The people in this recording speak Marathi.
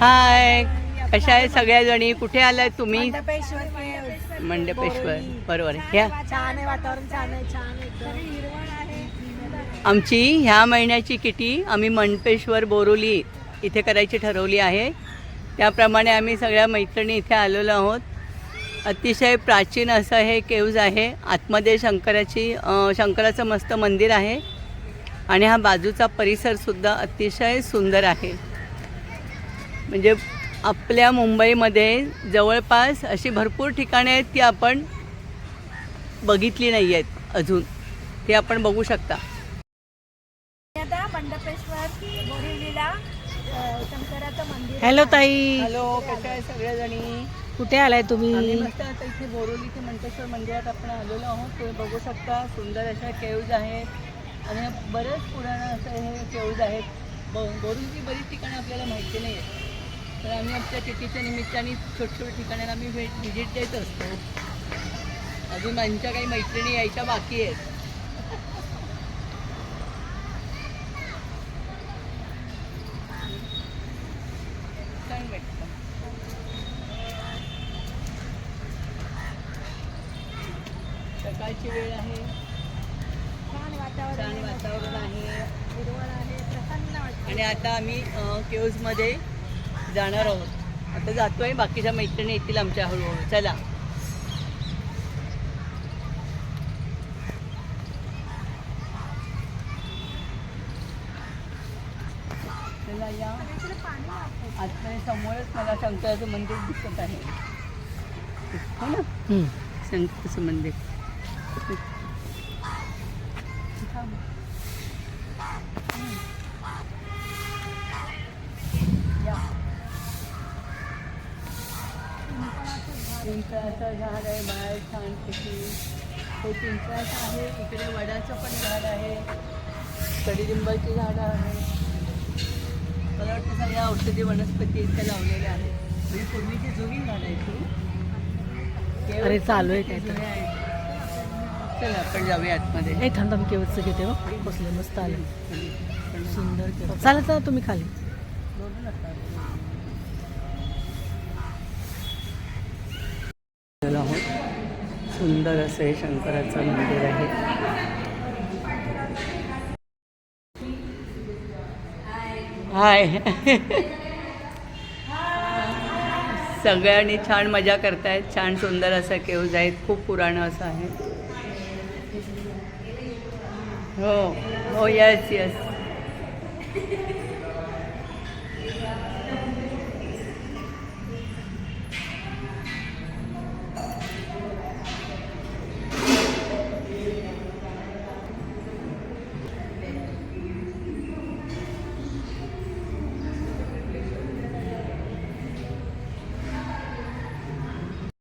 हाय. कशा आहे सगळ्या जणी कुठे आलाय तुम्ही? मंडपेश्वर. बरोबर ह्या छान आहे वातावरण छान आहे छान आहे एकदम. आमची ह्या महिन्याची किटी आम्ही मंडपेश्वर बोरोली इथे करायची ठरवली आहे. त्याप्रमाणे आम्ही सगळ्या मैत्रिणी इथे आलेलो आहोत. अतिशय प्राचीन असं हे केव्ज आहे. आतमध्ये शंकराची शंकराचं मस्त मंदिर आहे. आणि हा बाजूचा परिसरसुद्धा अतिशय सुंदर आहे. म्हणजे आपल्या मुंबईमध्ये जवळपास अशी भरपूर ठिकाणे आहेत ती आपण बघितली नाही आहेत अजून. ते आपण बघू शकता. आता मंडपेश्वर बोरिवलीला अ, शंकराचं मंदिर. हॅलो ताई. हॅलो कशा आहे सगळ्याजणी कुठे आलाय आम्ही तुम्ही मस्त आता इथे बोरोलीचे मंटेश्वर मंदिरात आपण आलेलो आहोत. तुम्ही बघू शकता सुंदर अशा केव्ज आहेत. आणि बरेच पुराणं असं हे केव्ज आहेत. ब बोरोलीची बरीच ठिकाणं आपल्याला माहिती नाही आहेत तर आम्ही आमच्या तिकीच्या निमित्ताने छोटी छोटी ठिकाणाला आम्ही भेट व्हिजिट देत असतो. अजून आमच्या काही मैत्रिणी यायच्या बाकी आहेत. सकाळची वेळ आहे. छान वातावरण आहे. हिरवळ प्रसन्न आणि आता आम्ही केव्जमध्ये जाणार आहोत आता जातोय बाकीच्या मैत्रिणी येतील आमच्या हळूहळू चला चला या. आतमध्ये समोरच मला शंकराचं मंदिर दिसत आहे हो ना. शंकराचं मंदिर या. चिंचाचं झाड आहे बाहेर छानपैकी हे चिंचाचं आहे इकडे वडाचं पण झाड आहे कडीलिंबाची झाडं आहे. मला वाटतं सगळ्या औषधी वनस्पती इथे लावलेल्या आहेत. म्हणजे पूर्वीची जुनी झाडं आहेत ती अरे, चालू आहे काय. चला आपण जाऊया आतमध्ये. ए थांब थांब केवचं घेते बसले मस्त आलं. सुंदर चालत तुम्ही खाली. दोन नका. सुंदर असं हे शंकराचं मंदिर आहे. हाय. सगळ्यांनी छान मजा करतायत. छान सुंदर असं केव्ज आहेत खूप पुराणं असं आहे. हो. हो यस यस